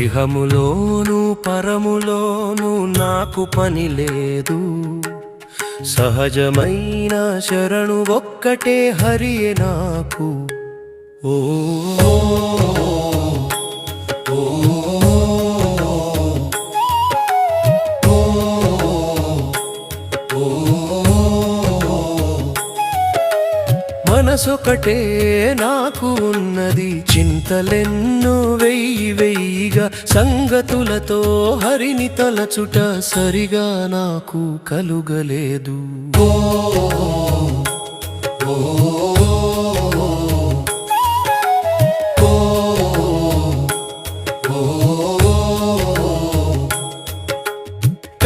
ఇహములోను పరములోను నాకు పని లేదు. సహజమైన శరణు ఒక్కటే హరియే నాకు. ఓ మనసొకటే నాకు ఉన్నది చింతలెన్నో వెయ్యి వెయ్యిగా సంగతులతో హరిని తలచుట సరిగా నాకు కలుగలేదు ఓ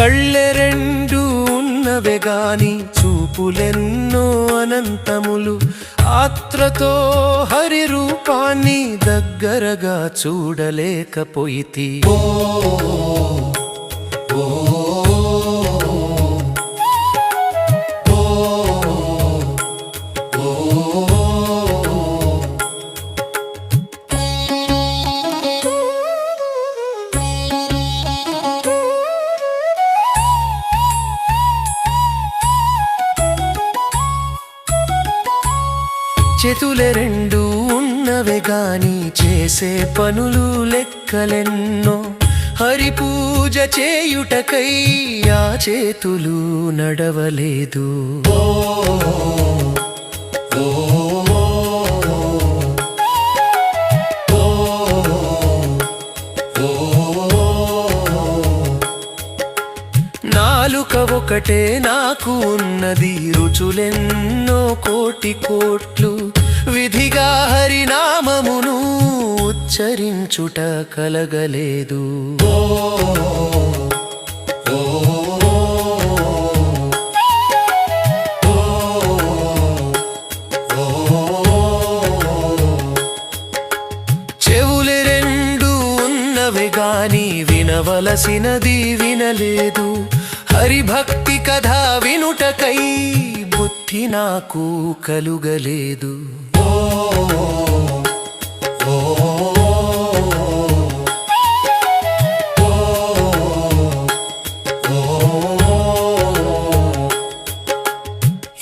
కళ్ళె రెండు ఉన్నవే గాని చూపులెన్నో అనంతములు. ఆత్రతో హరి రూపాన్ని దగ్గరగా చూడలేకపోయితి. చేతులే రెండు ఉన్నవే గాని చేసే పనులు లెక్కలెన్నో. హరి పూజ చేయుటకై ఆ చేతులు నడవలేదు. ఓ ఒకటే నాకు ఉన్నది. రుచులెన్నో కోటి కోట్లు విధిగా హరినామమును ఉచ్చరించుట కలగలేదు. చెవులు రెండు ఉన్నవి గాని వినవలసినది వినలేదు. హరిభక్తి కథ వినుటకై బుద్ధి నాకు కలుగలేదు.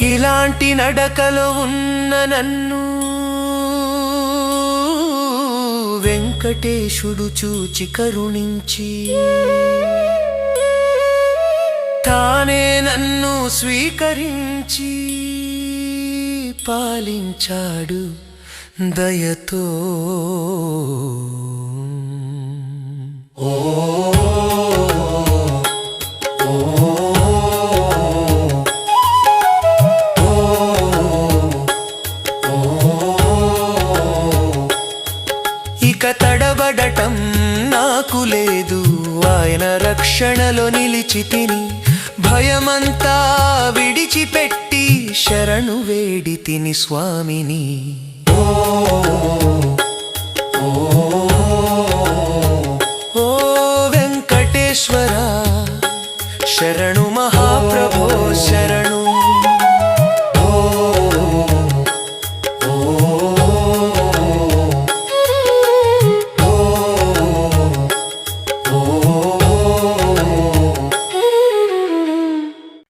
ఇలాంటి నడకలో ఉన్న నన్ను వెంకటేశుడు చూచి కరుణించి నన్ను స్వీకరించి పాలించాడు దయతో. ఇక తడబడటం నాకు లేదు. ఆయన రక్షణలో నిలిచి తిని భయమంతా విడిచిపెట్టి శరణు వేడి తిని స్వామిని. ఓ